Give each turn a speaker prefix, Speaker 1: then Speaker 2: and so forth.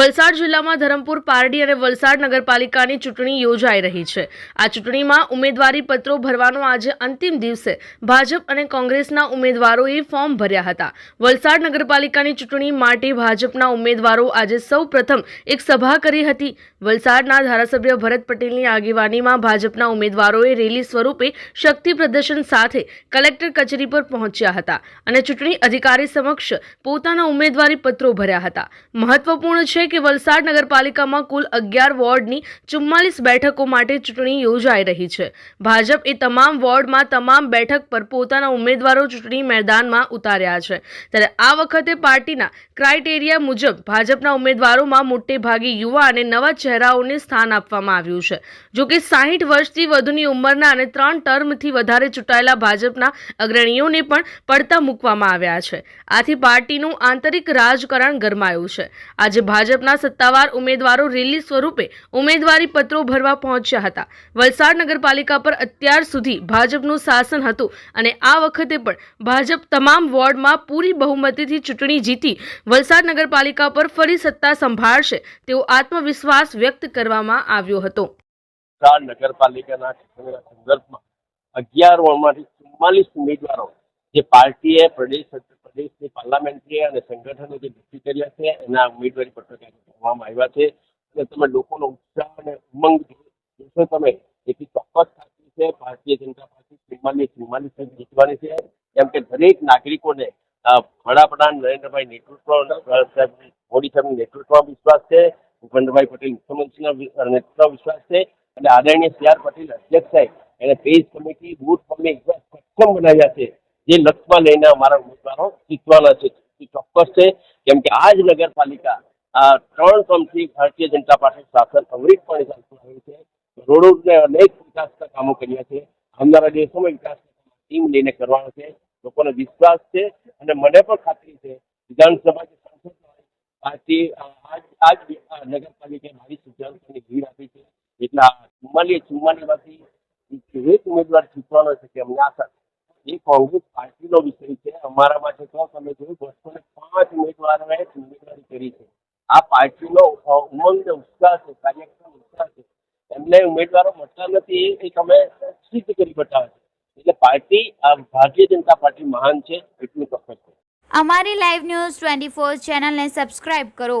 Speaker 1: વલસાડ જિલ્લામાં ધરમપુર, પારડી અને વલસાડ નગરપાલિકાની ચૂંટણી યોજાઈ રહી છે. આ ચૂંટણીમાં ઉમેદવારી પત્રો ભરવાનો આજે અંતિમ દિવસે ભાજપ અને કોંગ્રેસના ઉમેદવારોએ ફોર્મ ભર્યા હતા. વલસાડ નગરપાલિકાની ચૂંટણી માટે ભાજપના ઉમેદવારો આજે સૌ પ્રથમ એક સભા કરી હતી. વલસાડના ધારાસભ્ય ભરત પટેલની આગેવાનીમાં ભાજપના ઉમેદવારોએ રેલી સ્વરૂપે શક્તિ પ્રદર્શન સાથે કલેક્ટર કચેરી પર પહોંચ્યા હતા અને ચૂંટણી અધિકારી સમક્ષ પોતાના ઉમેદવારી પત્રો ભર્યા હતા. મહત્વપૂર્ણ છે કે વલસાડ નગરપાલિકામાં કુલ અગિયાર વોર્ડની ચુમ્માલીસ બેઠકો માટે ચૂંટણી યોજાઈ રહી છે. ભાજપ એ તમામ વોર્ડમાં તમામ બેઠક પર પોતાના ઉમેદવારો ચૂંટણી મેદાનમાં ઉતાર્યા છે. ત્યારે આ વખતે પાર્ટીના ક્રાઇટેરિયા મુજબ ભાજપના ઉમેદવારોમાં મોટે ભાગે યુવા અને નવા ચહેરાઓને સ્થાન આપવામાં આવ્યું છે. જોકે સાહીઠ વર્ષથી વધુની ઉંમરના અને ત્રણ ટર્મથી વધારે ચૂંટાયેલા ભાજપના અગ્રણીઓને પણ પડતા મૂકવામાં આવ્યા છે. આથી પાર્ટીનું આંતરિક રાજકારણ ગરમાયું છે. આજે ભાજપના સત્તાવાર ઉમેદવારો રેલી સ્વરૂપે ઉમેદવારી પત્રો ભરવા પહોંચ્યા હતા. વલસાડ નગરપાલિકા પર અત્યાર સુધી ભાજપનું શાસન હતું અને આ વખતે પણ ભાજપ તમામ વોર્ડમાં પૂરી બહુમતીથી ચૂંટણી જીતી વલસાડ નગરપાલિકા પર ફરી સત્તા સંભાળશે તેવો આત્મવિશ્વાસ વ્યક્ત કરવામાં આવ્યો હતો.
Speaker 2: નગરપાલિકાના અગિયાર વોર્ડમાંથી ચુમ્માલીસ ઉમેદવારો જે પાર્ટીએ પ્રદેશ પ્રદેશની પાર્લામેન્ટરી અને સંગઠનો જે નક્કી કર્યા છે, એના ઉમેદવારી પત્ર કરવામાં આવ્યા છે. અને તમે લોકોનો ઉત્સાહ અને ઉમંગ જોશો તમે, એથી ચોક્કસ ખાતરી છે. ભારતીય જનતા પાર્ટી ચુમ્માલીસ ચુમ્માલીસ સીટ જીતવાની છે. કેમ કે દરેક નાગરિકોને વડાપ્રધાન નરેન્દ્રભાઈ નેતૃત્વ મોદી સાહેબના નેતૃત્વમાં વિશ્વાસ છે. ભૂપેન્દ્રભાઈ પટેલ મુખ્યમંત્રીના નેતૃત્વ વિશ્વાસ છે. અને આદરણીય સી. આર. પટેલ અધ્યક્ષ સાહેબ, એને પેજ કમિટી, બૂથ કમિટી સક્ષમ બનાવ્યા છે. જે લક્ષ્યમાં લઈને અમારા ઉમેદવારો જીતવાના છે ચોક્કસ છે. કેમ કે આ જ નગરપાલિકા, આ ત્રણ ટર્મથી ભારતીય જનતા પાર્ટી શાસન અવિરતપણે ચાલતું આવ્યું છે. રોડોને અનેક વિકાસના કામો કર્યા છે. આવનારા દિવસોમાં વિકાસ ટીમ લઈને કરવાનો છે. લોકોને વિશ્વાસ છે અને મને પણ ખાતરી છે, વિધાનસભા જે સાંસદ પાર્ટી આજ આજ નગરપાલિકાએ મારી વિધાનસભાની ભીડ આપી છે. એટલા આ ચુમ્માલીમાંથી એક ઉમેદવાર જીતવાનો છે કે અમને આશા. એ કોંગ્રેસ પાર્ટીનો વિષય છે. અમારા માટે તો તમે જોયું બસો ને પાંચ ઉમેદવારોએ ઉમેદવારી કરી છે. આ પાર્ટીનો ઉમંગ ઉત્સાહ છે, કાર્યક્રમ ઉત્સાહ છે. એમને ઉમેદવારો મળતા નથી એ કંઈક અમે સિદ્ધ કરી બતાવે છે. એટલે પાર્ટી, આ ભારતીય જનતા પાર્ટી મહાન છે, એટલું ચોક્કસ છે.
Speaker 3: અમારી લાઈવ ન્યૂઝ ટ્વેન્ટી ફોર ચેનલને સબસ્ક્રાઇબ કરો.